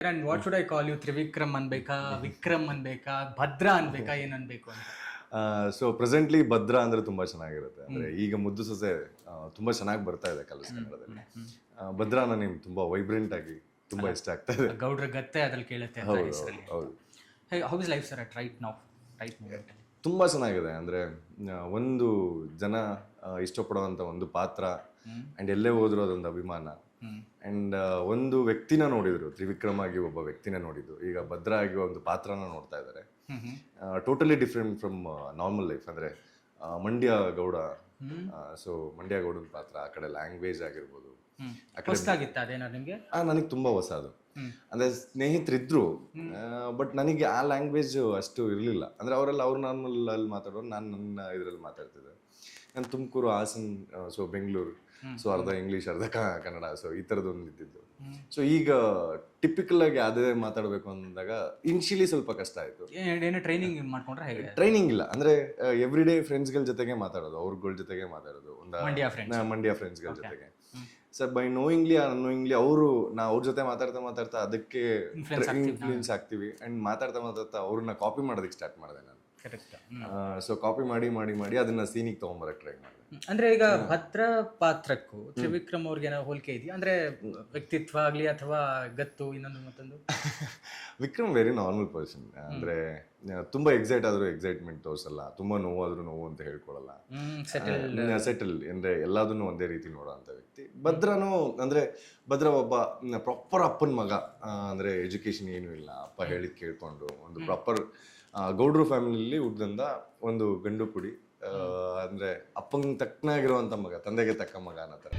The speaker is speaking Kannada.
And what should I call you Trivikram ಅನ್ಬೇಕಾ Vikram ಅನ್ಬೇಕಾ ಭದ್ರ ಅನ್ಬೇಕಾ ಏನ್ ಅನ್ಬೇಕು ಅಂತ? ಸೊ ಪ್ರೆಸೆಂಟ್ಲಿ ಭದ್ರ ಅಂದ್ರೆ ತುಂಬಾ ಚೆನ್ನಾಗಿರುತ್ತೆ. ಅಂದ್ರೆ ಈಗ ಮುದ್ದು ಸೊಸೆ ಆ, ತುಂಬಾ ಚೆನ್ನಾಗಿ ಬರ್ತಾ ಇದೆ ಕಲಸ ಕನ್ನಡದಲ್ಲಿ ಆ, ಭದ್ರಾ ನನಗೆ ತುಂಬಾ ವೈಬ್ರೆಂಟ್ ಆಗಿ ತುಂಬಾ ಇಷ್ಟ ಆಗ್ತಾ ಇದೆ. ಗೌಡ್ರ ಗತ್ತೆ ಅದ್ರಲ್ಲಿ ಕೇಳುತ್ತೆ ಅಂತ ಹೌದು ಹೆಸರಲ್ಲಿ ಹೌದು. How is life sir at right ನಾವು ರೈಟ್ ಮೂಮೆಂಟ್ ತುಂಬಾ ಚೆನ್ನಾಗಿದೆ. ಅಂದ್ರೆ ಆ, ಒಂದು ಜನ ಆ, ಇಷ್ಟಪಡುವಂತ ಒಂದು ಪಾತ್ರ ಅಂಡ್ ಎಲ್ಲೇ ಹೋದ್ರು ಅದೊಂದು ಅಭಿಮಾನ. ಅಂಡ್ ಒಂದು ವ್ಯಕ್ತಿನ ನೋಡಿದ್ರು ತ್ರಿವಿಕ್ರಮ್ ಆಗಿ ಒಬ್ಬ ವ್ಯಕ್ತಿನ ನೋಡಿದ್ರು. ಈಗ ಭದ್ರ ಆಗಿ ಒಂದು ಪಾತ್ರನ ನೋಡ್ತಾ ಇದ್ದಾರೆ. Totally different from normal life ಅಂದ್ರೆ ಮಂಡ್ಯ ಗೌಡ ಸೊ ಮಂಡ್ಯ ಗೌಡನ ಪಾತ್ರ ಆ ಕಡೆ ಲ್ಯಾಂಗ್ವೇಜ್ ಆಗಿರ್ಬೋದು. ಆ ಕಡೆ ನನಗೆ ತುಂಬಾ ಹೊಸ ಅದು. ಅಂದ್ರೆ ಸ್ನೇಹಿತರಿದ್ರು ಬಟ್ ನನಗೆ ಆ ಲ್ಯಾಂಗ್ವೇಜ್ ಅಷ್ಟು ಇರಲಿಲ್ಲ. ಅಂದ್ರೆ ಅವರೆಲ್ಲ ಅವ್ರು ನಾರ್ಮಲ್ ಅಲ್ಲಿ ಮಾತಾಡೋರು ನಾನು ನನ್ನ ಇದರಲ್ಲಿ ಮಾತಾಡ್ತಿದ್ದೆ. ನಾನು ತುಮಕೂರು ಹಾಸನ್ ಸೊ ಬೆಂಗಳೂರು ಸೊ ಅರ್ಧ ಇಂಗ್ಲೀಷ್ ಅರ್ಧ ಕನ್ನಡ ಸೊ ಈ ಥರದೊಂದು ಒಂದು ಇದ್ದಿದ್ದು ಸೊ ಈಗ ಟಿಪಿಕಲ್ ಆಗಿ ಅದೇ ಮಾತಾಡಬೇಕು ಅಂದಾಗ ಇನ್ಶಿಯಲಿ ಸ್ವಲ್ಪ ಕಷ್ಟ ಆಯಿತು. ಟ್ರೈನಿಂಗ್ ಮಾಡ್ಕೊಂಡ್ರೆ ಹೇಗೆ? ಟ್ರೈನಿಂಗ್ ಇಲ್ಲ. ಅಂದ್ರೆ ಎವ್ರಿ ಡೇ ಫ್ರೆಂಡ್ಸ್ಗಳ ಜೊತೆಗೆ ಮಾತಾಡೋದು ಅವ್ರಗಳ ಜೊತೆಗೆ ಮಾತಾಡೋದು. ಒಂದು ಮಂಡ್ಯ ಫ್ರೆಂಡ್ಸ್ಗಳ ಜೊತೆಗೆ. ಸರ್ ಬೈ ನೋಯಿಂಗ್ಲಿ ಅನ್ನೋಯಿಂಗ್ಲಿ ಅವರು ನಾ ಅವ್ರ ಜೊತೆ ಮಾತಾಡ್ತಾ ಮಾತಾಡ್ತಾ ಅದಕ್ಕೆ ಇನ್ಫ್ಲೂಯೆನ್ಸ್ ಆಗ್ತೀವಿ ಅಂಡ್ ಮಾತಾಡ್ತಾ ಮಾತಾಡ್ತಾ ಅವ್ರನ್ನ ಕಾಪಿ ಮಾಡೋದಕ್ಕೆ ಸ್ಟಾರ್ಟ್ ಮಾಡಿದೆ ನಾನು. ಸೊ ಕಾಪಿ ಮಾಡಿ ಮಾಡಿ ಮಾಡಿ ಅದನ್ನ ಸೀನಿಗೆ ತಗೊಂಬರಕ್ ಟ್ರೈ ಮಾಡಿದೆ ಅಂದ್ರೆ ಈಗ ಭದ್ರ ಪಾತ್ರಕ್ಕೂ ತ್ರಿವಿಕ್ರಮ್ ಅವ್ರಿಗೆ ಏನೋ ಹೋಲಿಕೆ ಇದೆಯಾ? ಅಂದ್ರೆ ವ್ಯಕ್ತಿತ್ವ ಆಗ್ಲಿ ಅಥವಾ ಗತ್ತು ಇನ್ನೊಂದು ಮತ್ತೊಂದು? ವಿಕ್ರಮ್ ವೆರಿ ನಾರ್ಮಲ್ ಪರ್ಸನ್ ಅಂದ್ರೆ ತುಂಬಾ ಎಕ್ಸೈಟ್ ಆದ್ರೂ ಎಕ್ಸೈಟ್ಮೆಂಟ್ ತೋರಿಸಲ್ಲ ತುಂಬಾ ನೋವಾದ್ರೂ ನೋವು ಅಂತ ಹೇಳ್ಕೊಳಲ್ಲ. ಸೆಟಲ್ ಅಂದ್ರೆ ಎಲ್ಲದನ್ನು ಒಂದೇ ರೀತಿ ನೋಡೋಂಥ ವ್ಯಕ್ತಿ. ಭದ್ರನು ಅಂದ್ರೆ ಭದ್ರ ಒಬ್ಬ ಪ್ರಾಪರ್ ಅಪ್ಪನ ಮಗ. ಅಂದ್ರೆ ಎಜುಕೇಶನ್ ಏನೂ ಇಲ್ಲ. ಅಪ್ಪ ಹೇಳಿದ್ ಕೇಳ್ಕೊಂಡು ಒಂದು ಪ್ರಾಪರ್ ಗೌಡ್ರು ಫ್ಯಾಮಿಲಿಲಿ ಹುಟ್ಟಿದಂದ ಒಂದು ಗಂಡು ಕುಡಿ ಅಂದ್ರೆ ಅಪ್ಪಂಗೆ ತಕ್ಕನಾಗಿರುವಂಥ ಮಗ, ತಂದೆಗೆ ತಕ್ಕ ಮಗ ಅನ್ನೋ ಥರ.